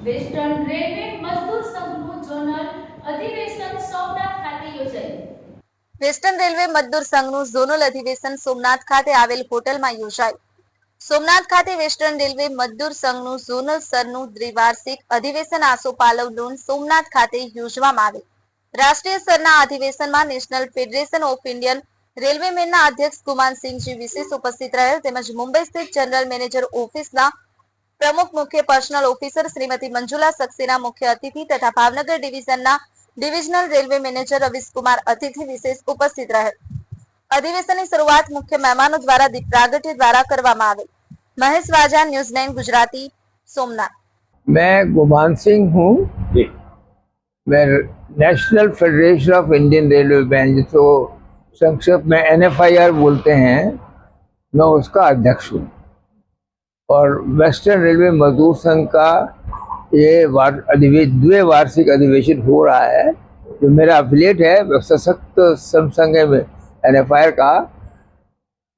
Western railway મજદૂર સંઘનું zonal અધિવેશન સોમનાથ ખાતે યોજાયું. વેસ્ટર્ન રેલવે મજદૂર સંઘનું ઝોનલ અધિવેશન સોમનાથ ખાતે આવેલ હોટલમાં યોજાયું. સોમનાથ ખાતે વેસ્ટર્ન રેલવે મજદૂર સંઘનું ઝોનલ સ્તરનું દ્વિવાર્ષિક અધિવેશન આસોપાલવ લોન સોમનાથ ખાતે યોજવામાં આવે રાષ્ટ્રીય સ્તરના અધિવેશનમાં નેશનલ ફેડરેશન ઓફ ઇન્ડિયન રેલવેમેનના અધ્યક્ષ કુમાનસિંહજી વિશેષ ઉપસ્થિત રહેલ તેમજ મુંબઈ સ્થિત જનરલ મેનેજર ઓફિસના પ્રમુખ મુખ્ય પર્સનલ ઓફિસર શ્રીમતી મંજુલા સક્સેના મુખ્ય અતિથિ તથા ભાવનગર ડિવિઝનના ડિવિઝનલ રેલવે મેનેજર રવિશકુમાર અતિથિ વિશેષ ઉપસ્થિત રહેલ અધિવેશનની શરૂઆત મુખ્ય મહેમાનો દ્વારા દીપ પ્રાગટ્ય દ્વારા કરવામાં આવી મહેશ વાજા ન્યૂઝ નાઇન ગુજરાતી સોમનાથ मैं गुमान सिंह हूँ जी मैं national federation of Indian railwaymen जिसको संक्षेप में एन बोलते हैं मैं उसका अध्यक्ष हूँ और वेस्टर्न रेलवे मजदूर संघ का ये वार द्विवार्षिक अधिवेशन हो रहा है, जो मेरा अफिलिएट है, सशक्त श्रम संघ है एन का।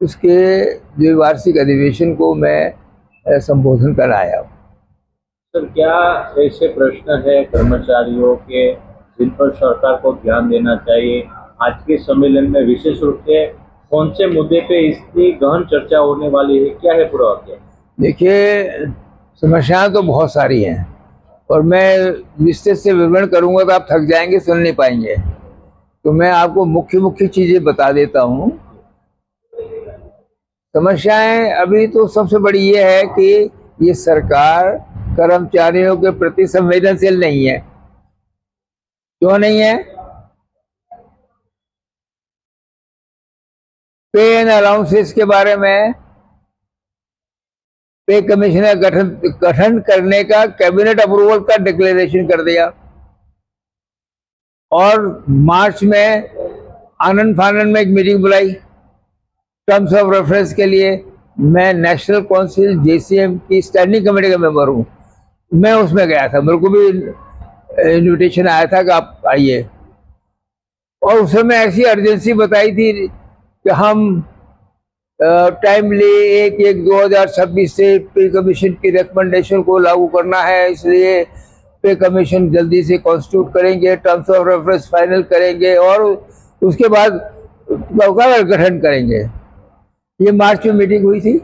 उसके द्विवार्षिक अधिवेशन को मैं संबोधन कर आया हूँ। सर, क्या ऐसे प्रश्न है कर्मचारियों के, जिन पर सरकार को ध्यान देना चाहिए? आज के सम्मेलन में विशेष रूप से कौन से मुद्दे पे इतनी गहन चर्चा होने वाली है? क्या है पूरा वाक्य? देखिए, समस्याएँ तो बहुत सारी हैं, और मैं विस्तृत से विवरण करूँगा तो आप थक जाएँगे, सुन नहीं पाएँगे। तो मैं आपको मुख्य मुख्य चीज़ें बता देता हूँ। समस्याएँ अभी तो सबसे बड़ी ये है कि ये सरकार कर्मचारियों के प्रति संवेदनशील नहीं है। क्यों नहीं है? पे एंड अलाउंसेस के बारे में पे कमीशन का गठन गठन करने का कैबिनेट अप्रूवल का डिक्लेरेशन कर दिया। और मार्च में आनंद फानंद में एक मीटिंग बुलाई। टर्म्स ऑफ़ रेफरेंस के लिए मैं नेशनल काउंसिल जेसीएम की स्टैंडिंग कमेटी का मेंबर हूँ। मैं उसमें गया था। मेरे को भी इनविटेशन आया था कि आप आइए। और उस समय ऐसी अर्जेंसी बताई थी कि हम टाइमली एक एक, दो हज़ार छब्बीस से पे कमीशन की रिकमेंडेशन को लागू करना है। इसलिए पे कमीशन जल्दी से कॉन्स्टिट्यूट करेंगे टर्म्स ऑफ़ रेफरेंस फाइनल करेंगे और उसके बाद गठन करेंगे। ये मार्च में मीटिंग हुई थी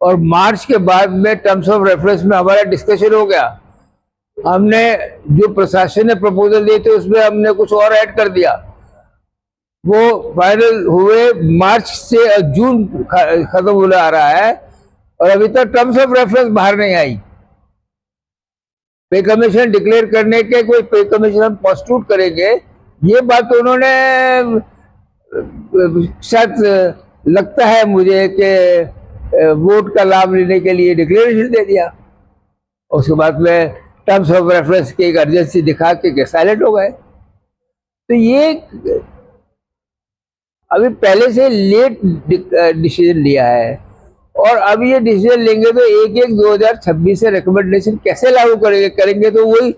और मार्च के बाद में टर्म्स ऑफ़ रेफरेंस में हमारा डिस्कशन हो गया। हमने जो प्रशासन ने प्रपोजल दिए थे, उसमें हमने कुछ और ऐड कर दिया। वो फाइनल हुए मार्च से जून खत्म होने आ रहा है और अभी तक टर्म्स ऑफ़ रेफरेंस बाहर नहीं आई। पे कमीशन डिक्लेयर करने के, कोई पे कमीशन हम कॉन्स्टिट्यूट करेंगे, ये बात उन्होंने, शायद लगता है मुझे कि वोट का लाभ लेने के लिए डिक्लेरेशन दे दिया। उसके बाद में टर्म्स ऑफ़ रेफरेंस की एक अर्जेंसी दिखा के साइलेंट हो गए। तो ये अभी पहले से लेट डिसीज़न लिया है। और अब ये डिसीज़न लेंगे तो एक एक 2026 से रिकमेंडेशन कैसे लागू करेंगे करेंगे तो वही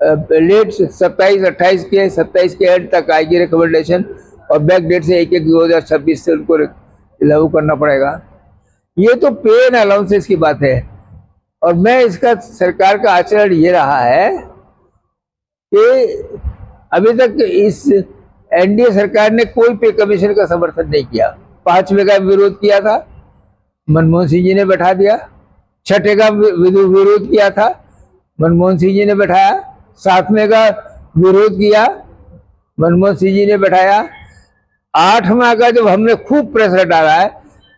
लेट सत्ताईस, अट्ठाईस के, सत्ताईस के एंड तक आएगी रिकमेंडेशन और बैक डेट से एक एक 2026 से उनको लागू करना पड़ेगा। ये तो पे एंड अलाउंसेस की बात है। और मैं इसका सरकार का आचरण ये रहा है कि अभी तक इस एनडीए सरकार ने कोई पे कमीशन का समर्थन नहीं किया। पांचवे का विरोध किया था, मनमोहन सिंह जी ने बैठा दिया। छठे का विरोध किया था, मनमोहन सिंह जी ने बैठाया। सातवें का विरोध किया, मनमोहन सिंह जी ने बैठाया। आठवां का जब हमने खूब प्रेशर डाला है,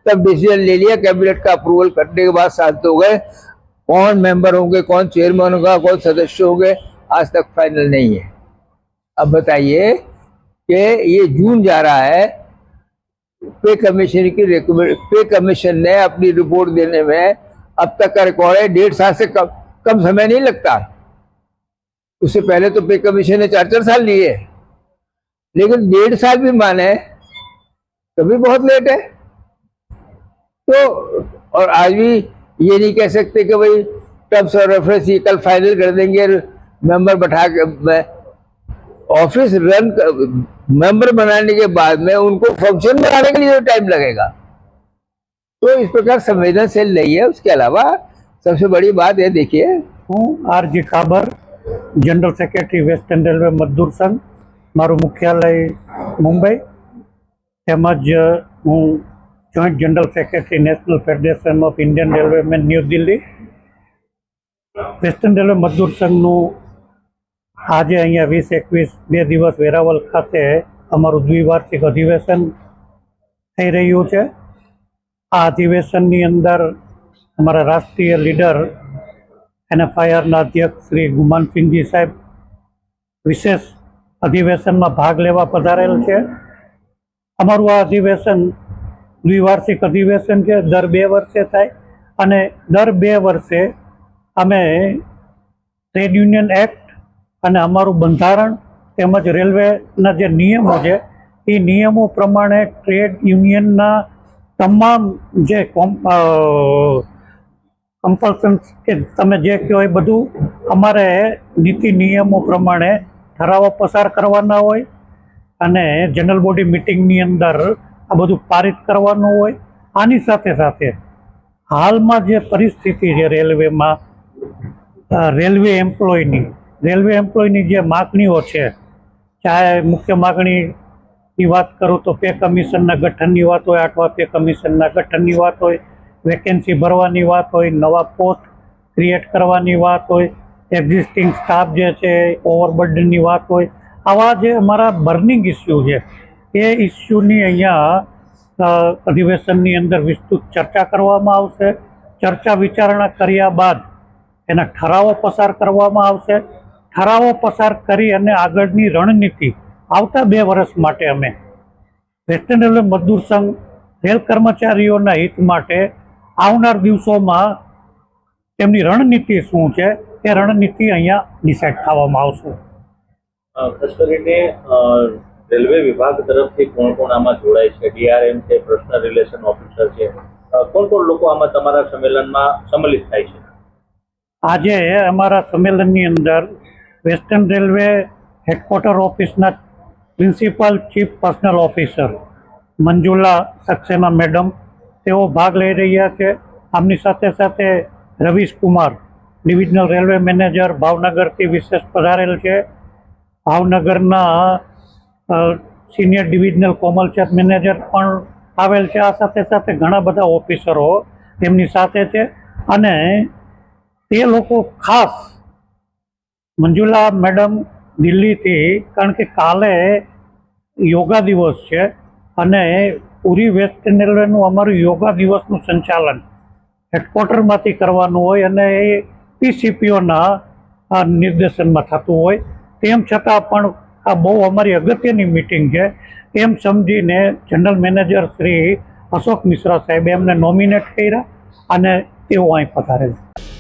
तब डिसीज़न ले लिया, कैबिनेट का अप्रूवल करने के बाद शांत हो गए। कौन मेंबर होंगे, कौन चेयरमैन होगा, कौन सदस्य होंगे, आज तक फाइनल नहीं है। अब बताइए कि ये जून जा रहा है, पे कमीशन की पे कमीशन ने अपनी रिपोर्ट देने में अब तक का रिकॉर्ड है, डेढ़ साल से कम कम समय नहीं लगता। उससे पहले तो पे कमीशन ने चार चार साल लिए लेकिन डेढ़ साल भी माने, तभी बहुत लेट है। तो और आज भी ये नहीं कह सकते कि भाई टर्म्स और रेफरेंस ये कल फाइनल कर देंगे मेंबर बैठा के ऑफिस रन मेंबर बनाने के बाद में उनको फंक्शन बनाने के लिए टाइम लगेगा तो इस प्रकार संवेदनशील नहीं है उसके अलावा सबसे बड़ी बात है देखिए હું RG Kabar general secretary western railway Mazdoor Sangh મારું મુખ્યાલય મુંબઈ તેમજ હું joint general secretary national federation of Indian railwaymen new Delhi western railway Mazdoor સંઘનું આજે અહીંયા વીસ, એકવીસ બે દિવસ વેરાવલ ખાતે અમારું દ્વિવાર્ષિક અધિવેશન થઈ રહ્યું છે. આ અધિવેશનની અંદર અમારા રાષ્ટ્રીય લીડર, એનએફઆઈઆરના અધ્યક્ષ શ્રી ગુમાનસિંહજી સાહેબ વિશેષ અધિવેશનમાં ભાગ લેવા પધારેલ છે. અમારું આ અધિવેશન દ્વિવાર્ષિક અધિવેશન છે. દર બે વર્ષે થાય અને દર બે વર્ષે અમે ટ્રેડ યુનિયન એક્ટ અને અમારું બંધારણ તેમજ રેલવેના જે નિયમો છે એ નિયમો પ્રમાણે ટ્રેડ યુનિયનના તમામ જે કોમ અ, કે તમે જે કહો એ બધું અમારે નીતિ નિયમો પ્રમાણે ઠરાવો પસાર કરવાના હોય અને જનરલ બોડી મિટિંગની અંદર આ બધું પારિત કરવાનું હોય. આની સાથે સાથે હાલમાં જે પરિસ્થિતિ છે રેલવેમાં રેલવે એમ્પ્લોયની રેલવે એમ્પ્લોયની જે માગણીઓ છે, ચાહે મુખ્ય માગણીની વાત કરું તો પે કમિશનના ગઠનની વાત હોય આઠવા પે કમિશનના ગઠનની વાત હોય, વેકેન્સી ભરવાની વાત હોય, નવા પોસ્ટ ક્રિએટ કરવાની વાત હોય, એક્ઝિસ્ટિંગ સ્ટાફ જે છે ઓવરબર્ડનની વાત હોય, આવા જે અમારા બર્નિંગ ઇસ્યુ છે, એ ઇસ્યુની અહીંયા અધિવેશનની અંદર વિસ્તૃત ચર્ચા કરવામાં આવશે. ચર્ચા વિચારણા કર્યા બાદ એના ઠરાવો પસાર કરવામાં આવશે. ઠરાવો પસાર કરી અને આગળની રણનીતિ આવતા બે વર્ષ માટે અમે વેસ્ટર્ન રેલવે મજદૂર સંઘ રેલ કર્મચારીઓના હિત માટે આવનાર દિવસોમાં તેમની રણનીતિ શું છે એ રણનીતિ અહીંયા ડિસાઇડ થવામાં આવશે. ખાસ કરીને રેલવે વિભાગ તરફથી કોણ કોણ આમાં જોડાય છે? ડીઆરએમ છે પર્સનલ રિલેશન ઓફિસર છે. કોણ કોણ લોકો આમાં તમારા સંમેલનમાં સંમેલિત થાય છે? આજે અમારા સંમેલનની અંદર વેસ્ટર્ન રેલવે હેડક્વાર્ટર ઓફિસના principal chief personal officer Manjula Saxena madam તેઓ ભાગ લઈ રહ્યા છે. આમની સાથે સાથે Ravish Kumar, divisional railway manager, ભાવનગરથી વિશેષ પધારેલ છે. ભાવનગરના સિનિયર ડિવિઝનલ કોમર્શિયલ મેનેજર પણ આવેલ છે. આ સાથે સાથે ઘણા બધા ઓફિસરો એમની સાથે છે. અને તે લોકો ખાસ મંજુલા મેડમ દિલ્હીથી, કારણ કે કાલે યોગા દિવસ છે અને પૂરી વેસ્ટર્ન રેલવેનું અમારું યોગા દિવસનું સંચાલન હેડક્વાર્ટરમાંથી કરવાનું હોય અને એ પીસીપીઓના નિર્દેશનમાં થતું હોય. તેમ છતાં પણ આ બહુ અમારી અગત્યની મિટિંગ છે. એમ સમજીને જનરલ મેનેજર શ્રી અશોક મિશ્રા સાહેબે એમને નોમિનેટ કર્યા અને તેઓ અહીં પધારે છે